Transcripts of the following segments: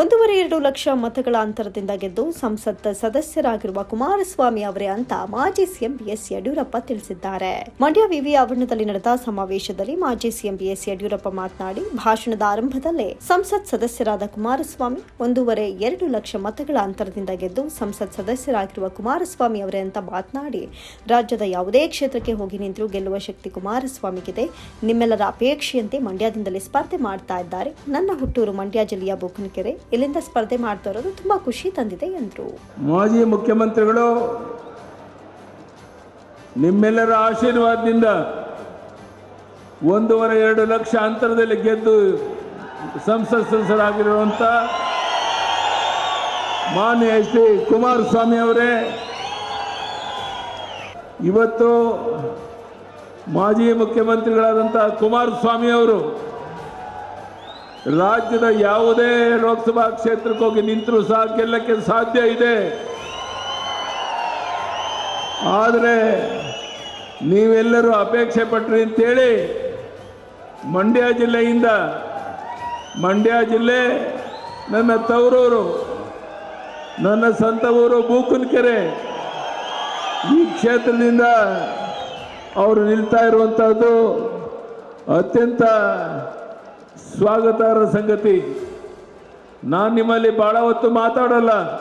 ಒಂದೂವರೆ ಎರಡು ಲಕ್ಷ ಮತಗಳ ಅಂತರದಿಂದ ಗೆದ್ದು ಸಂಸತ್ ಸದಸ್ಯರಾಗಿರುವ ಕುಮಾರಸ್ವಾಮಿ ಅವರೇ ಅಂತ ಮಾಜಿ ಸಿಎಂ ಬಿಎಸ್ ಯಡಿಯೂರಪ್ಪ ತಿಳಿಸಿದ್ದಾರೆ. ಮಂಡ್ಯ ವಿವಿ ಆವರಣದಲ್ಲಿ ನಡೆದ ಸಮಾವೇಶದಲ್ಲಿ ಮಾಜಿ ಸಿಎಂ ಬಿಎಸ್ ಯಡಿಯೂರಪ್ಪ ಮಾತನಾಡಿ, ಭಾಷಣದ ಆರಂಭದಲ್ಲೇ ಸಂಸತ್ ಸದಸ್ಯರಾದ ಕುಮಾರಸ್ವಾಮಿ ಒಂದೂವರೆ ಎರಡು ಲಕ್ಷ ಮತಗಳ ಅಂತರದಿಂದ ಗೆದ್ದು ಸಂಸತ್ ಸದಸ್ಯರಾಗಿರುವ ಕುಮಾರಸ್ವಾಮಿ ಅವರೇ ಅಂತ ಮಾತನಾಡಿ, ರಾಜ್ಯದ ಯಾವುದೇ ಕ್ಷೇತ್ರಕ್ಕೆ ಹೋಗಿ ನಿಂತರೂ ಗೆಲ್ಲುವ ಶಕ್ತಿ ಕುಮಾರಸ್ವಾಮಿಗಿದೆ. ನಿಮ್ಮೆಲ್ಲರ ಅಪೇಕ್ಷೆಯಂತೆ ಮಂಡ್ಯದಿಂದಲೇ ಸ್ಪರ್ಧೆ ಮಾಡ್ತಾ ಇದ್ದಾರೆ. ನನ್ನ ಹುಟ್ಟೂರು ಮಂಡ್ಯ ಜಿಲ್ಲೆಯ ಬೂಕನಕೆರೆ ಇಲ್ಲಿಂದ ಸ್ಪರ್ಧೆ ಮಾಡ್ತಾ ಇರೋದು ತುಂಬಾ ಖುಷಿ ತಂದಿದೆ ಎಂದರು. ಮಾಜಿ ಮುಖ್ಯಮಂತ್ರಿಗಳು, ನಿಮ್ಮೆಲ್ಲರ ಆಶೀರ್ವಾದದಿಂದ ಒಂದೂವರೆ ಎರಡು ಲಕ್ಷ ಅಂತರದಲ್ಲಿ ಗೆದ್ದು ಸಂಸತ್ ಸದಸ್ಯರಾಗಿರುವಂಥ ಮಾನ್ಯ ಎಚ್ ಡಿ ಕುಮಾರಸ್ವಾಮಿ ಅವರೇ, ಇವತ್ತು ಮಾಜಿ ಮುಖ್ಯಮಂತ್ರಿಗಳಾದಂಥ ಕುಮಾರಸ್ವಾಮಿ ಅವರು ರಾಜ್ಯದ ಯಾವುದೇ ಲೋಕಸಭಾ ಕ್ಷೇತ್ರಕ್ಕೆ ಹೋಗಿ ನಿಂತರೂ ಸಹ ಗೆಲ್ಲಕ್ಕೆ ಸಾಧ್ಯ ಇದೆ. ಆದರೆ ನೀವೆಲ್ಲರೂ ಅಪೇಕ್ಷೆ ಪಟ್ರಿ ಅಂತೇಳಿ ಮಂಡ್ಯ ಜಿಲ್ಲೆಯಿಂದ, ಮಂಡ್ಯ ಜಿಲ್ಲೆ ನನ್ನ ತವರೂರು, ನನ್ನ ಸ್ವಂತ ಊರು ಬೂಕನಕೆರೆ, ಈ ಕ್ಷೇತ್ರದಿಂದ ಅವರು ನಿಲ್ತಾ ಇರುವಂಥದ್ದು ಅತ್ಯಂತ ಸ್ವಾಗತಾರ್ಹ ಸಂಗತಿ. ನಾನು ನಿಮ್ಮಲ್ಲಿ ಭಾಳ ಹೊತ್ತು ಮಾತಾಡಲ್ಲ.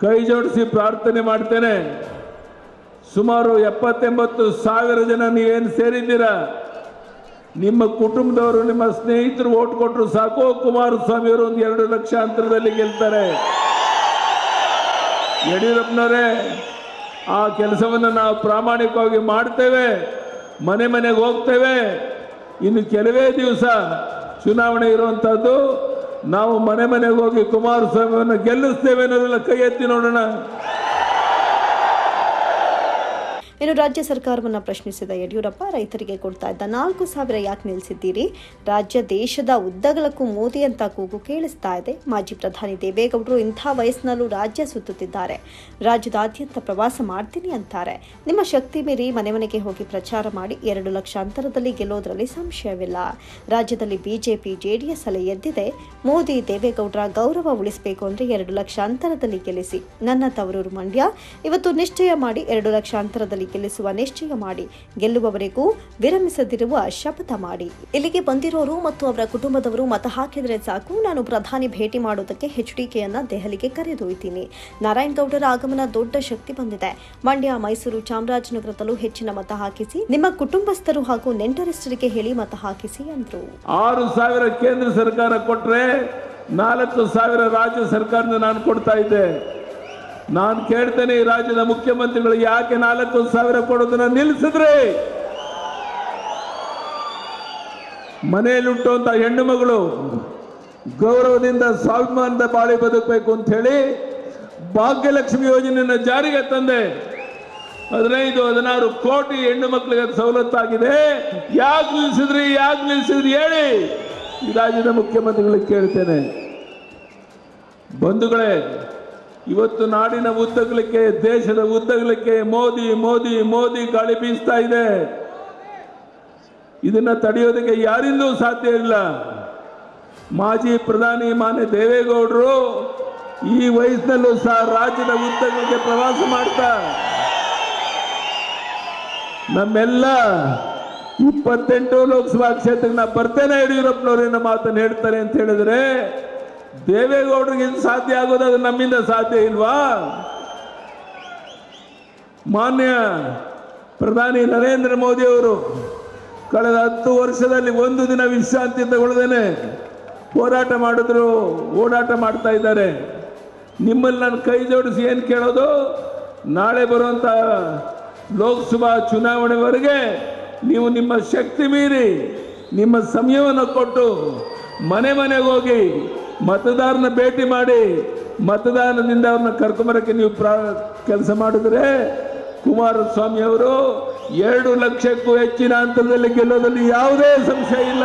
ಕೈ ಜೋಡಿಸಿ ಪ್ರಾರ್ಥನೆ ಮಾಡ್ತೇನೆ. ಸುಮಾರು ಎಪ್ಪತ್ತೆಂಬತ್ತು ಸಾವಿರ ಜನ ನೀವೇನು ಸೇರಿದ್ದೀರ? ನಿಮ್ಮ ಕುಟುಂಬದವರು, ನಿಮ್ಮ ಸ್ನೇಹಿತರು ಓಟ್ ಕೊಟ್ಟರು ಸಾಕು. ಕುಮಾರಸ್ವಾಮಿ ಅವರು ಒಂದು ಎರಡು ಲಕ್ಷ ಅಂತರದಲ್ಲಿ ಗೆಲ್ತಾರೆ. ಯಡಿಯೂರಪ್ಪನವರೇ, ಆ ಕೆಲಸವನ್ನು ನಾವು ಪ್ರಾಮಾಣಿಕವಾಗಿ ಮಾಡ್ತೇವೆ. ಮನೆ ಮನೆಗೆ ಹೋಗ್ತೇವೆ. ಇನ್ನು ಕೆಲವೇ ದಿವಸ ಚುನಾವಣೆ ಇರುವಂಥದ್ದು ನಾವು ಮನೆ ಮನೆಗೆ ಹೋಗಿ ಕುಮಾರಸ್ವಾಮಿಯನ್ನು ಗೆಲ್ಲಿಸ್ತೇವೆ ಅನ್ನೋದೆಲ್ಲ ಕೈ ಎತ್ತಿ ನೋಡೋಣ. ಇನ್ನು ರಾಜ್ಯ ಸರ್ಕಾರವನ್ನು ಪ್ರಶ್ನಿಸಿದ ಯಡಿಯೂರಪ್ಪ, ರೈತರಿಗೆ ಕೊಡ್ತಾ ಇದ್ದ ನಾಲ್ಕು ಸಾವಿರ ಯಾಕೆ ನಿಲ್ಲಿಸಿದ್ದೀರಿ ರಾಜ್ಯ ದೇಶದ ಉದ್ದಗಲಕ್ಕೂ ಮೋದಿ ಅಂತ ಕೂಗು ಕೇಳಿಸ್ತಾ ಇದೆ. ಮಾಜಿ ಪ್ರಧಾನಿ ದೇವೇಗೌಡರು ಇಂಥ ವಯಸ್ಸಿನಲ್ಲೂ ರಾಜ್ಯ ಸುತ್ತುತ್ತಿದ್ದಾರೆ. ರಾಜ್ಯದಾದ್ಯಂತ ಪ್ರವಾಸ ಮಾಡ್ತೀನಿ ಅಂತಾರೆ. ನಿಮ್ಮ ಶಕ್ತಿ ಮೀರಿ ಮನೆ ಮನೆಗೆ ಹೋಗಿ ಪ್ರಚಾರ ಮಾಡಿ ಎರಡು ಲಕ್ಷ ಅಂತರದಲ್ಲಿ ಗೆಲ್ಲೋದ್ರಲ್ಲಿ ಸಂಶಯವಿಲ್ಲ. ರಾಜ್ಯದಲ್ಲಿ ಬಿಜೆಪಿ, ಜೆಡಿಎಸ್ ಅಲೆ ಎದ್ದಿದೆ. ಮೋದಿ, ದೇವೇಗೌಡರ ಗೌರವ ಉಳಿಸಬೇಕು ಅಂದ್ರೆ ಎರಡು ಲಕ್ಷ ಅಂತರದಲ್ಲಿ ಗೆಲ್ಲಿಸಿ. ನನ್ನ ತವರೂರು ಮಂಡ್ಯ. ಇವತ್ತು ನಿಶ್ಚಯ ಮಾಡಿ ಎರಡು ಲಕ್ಷ ಅಂತರದಲ್ಲಿ ಗೆಲ್ಲಿಸುವ ನಿಶ್ಚಯ ಮಾಡಿ. ಗೆಲ್ಲುವವರೆಗೂ ವಿರಮಿಸದಿರುವ ಶಪಥ ಮಾಡಿ. ಇಲ್ಲಿಗೆ ಬಂದಿರೋರು ಮತ್ತು ಅವರ ಕುಟುಂಬದವರು ಮತ ಹಾಕಿದರೆ ಸಾಕು. ನಾನು ಪ್ರಧಾನಿ ಭೇಟಿ ಮಾಡೋದಕ್ಕೆ ಎಚ್ಡಿಕೆಯನ್ನ ದೆಹಲಿಗೆ ಕರೆದೊಯ್ತೀನಿ. ನಾರಾಯಣ ಗೌಡರ ಆಗಮನ ದೊಡ್ಡ ಶಕ್ತಿ ಬಂದಿದೆ. ಮಂಡ್ಯ, ಮೈಸೂರು ಚಾಮರಾಜನಗರದಲ್ಲೂ ಹೆಚ್ಚಿನ ಮತ ಹಾಕಿಸಿ, ನಿಮ್ಮ ಕುಟುಂಬಸ್ಥರು ಹಾಗೂ ನೆಂಟರಿಷ್ಟರಿಗೆ ಹೇಳಿ ಮತ ಹಾಕಿಸಿ ಎಂದರು ಆರು ಸಾವಿರ ಕೇಂದ್ರ ಸರ್ಕಾರ ಕೊಟ್ಟರೆ ನಾಲ್ಕು ಸಾವಿರ ರಾಜ್ಯ ಸರ್ಕಾರದಿಂದ ನಾನು ಕೊಡ್ತಾ ಇದ್ದೆ. ನಾನು ಕೇಳ್ತೇನೆ ಈ ರಾಜ್ಯದ ಮುಖ್ಯಮಂತ್ರಿಗಳು ಯಾಕೆ ನಾಲ್ಕು ಸಾವಿರ ಕೊಡೋದನ್ನ ನಿಲ್ಲಿಸಿದ್ರಿ? ಮನೆಯಲ್ಲಿ ಹುಟ್ಟುವಂತ ಹೆಣ್ಣು ಮಗಳು ಗೌರವದಿಂದ ಸ್ವಾಭಿಮಾನದ ಬಾಳಿ ಬದುಕಬೇಕು ಅಂತ ಹೇಳಿ ಭಾಗ್ಯಲಕ್ಷ್ಮಿ ಯೋಜನೆಯನ್ನು ಜಾರಿಗೆ ತಂದೆ. ಹದಿನೈದು, ಹದಿನಾರು ಕೋಟಿ ಹೆಣ್ಣು ಮಕ್ಕಳಿಗೆ ಸವಲತ್ತಾಗಿದೆ. ಯಾಕೆ ನಿಲ್ಲಿಸಿದ್ರಿ ಯಾಕೆ ನಿಲ್ಲಿಸಿದ್ರಿ ಹೇಳಿ ಈ ರಾಜ್ಯದ ಮುಖ್ಯಮಂತ್ರಿಗಳಿಗೆ ಕೇಳ್ತೇನೆ. ಬಂಧುಗಳೇ ಇವತ್ತು ನಾಡಿನ ಉದ್ದಗಲಿಕ್ಕೆ, ದೇಶದ ಉದ್ದಗಲಿಕ್ಕೆ ಮೋದಿ ಮೋದಿ ಮೋದಿ ಗಾಳಿ ಬೀಸ್ತಾ ಇದೆ. ಇದನ್ನ ತಡೆಯೋದಕ್ಕೆ ಯಾರಿಂದೂ ಸಾಧ್ಯ ಇಲ್ಲ. ಮಾಜಿ ಪ್ರಧಾನಿ ಮಾನ್ಯ ದೇವೇಗೌಡರು ಈ ವಯಸ್ಸಿನಲ್ಲೂ ಸಹ ರಾಜ್ಯದ ಉದ್ದಗಲಿಕ್ಕೆ ಪ್ರವಾಸ ಮಾಡ್ತಾ. ನಮ್ಮೆಲ್ಲ ಇಪ್ಪತ್ತೆಂಟು ಲೋಕಸಭಾ ಕ್ಷೇತ್ರಕ್ಕೆ ನಾ ಬರ್ತೇನೆ ಯಡಿಯೂರಪ್ಪನವರೇನೋ ಮಾತನ್ನು ಹೇಳ್ತಾರೆ ಅಂತ ಹೇಳಿದ್ರೆ ದೇವೇಗೌಡರಿಗೆ ಇದು ಸಾಧ್ಯ ಆಗೋದು ಅದು ನಮ್ಮಿಂದ ಸಾಧ್ಯ ಇಲ್ವಾ? ಮಾನ್ಯ ಪ್ರಧಾನಿ ನರೇಂದ್ರ ಮೋದಿ ಅವರು ಕಳೆದ ಹತ್ತು ವರ್ಷದಲ್ಲಿ ಒಂದು ದಿನ ವಿಶ್ರಾಂತಿ ತಗೊಳ್ಳದೇನೆ. ಹೋರಾಟ ಮಾಡಿದ್ರು, ಓಡಾಟ ಮಾಡ್ತಾ ಇದ್ದಾರೆ. ನಿಮ್ಮಲ್ಲಿ ನಾನು ಕೈ ಜೋಡಿಸಿ ಏನು ಕೇಳೋದು? ನಾಳೆ ಬರುವಂಥ ಲೋಕಸಭಾ ಚುನಾವಣೆವರೆಗೆ ನೀವು ನಿಮ್ಮ ಶಕ್ತಿ ಮೀರಿ ನಿಮ್ಮ ಸಮಯವನ್ನು ಕೊಟ್ಟು ಮನೆ ಮನೆಗೆ ಹೋಗಿ ಮತದಾರನ ಭೇಟಿ ಮಾಡಿ ಮತದಾನದಿಂದ ಅವ್ರನ್ನ ಕರ್ಕೊಂಬರಕ್ಕೆ ನೀವು ಪ್ರಾ, ಕೆಲಸ ಮಾಡಿದ್ರೆ ಕುಮಾರಸ್ವಾಮಿ ಅವರು ಎರಡು ಲಕ್ಷಕ್ಕೂ ಹೆಚ್ಚಿನ ಅಂತರದಲ್ಲಿ ಗೆಲ್ಲೋದಲ್ಲಿ ಯಾವುದೇ ಸಂಶಯ ಇಲ್ಲ.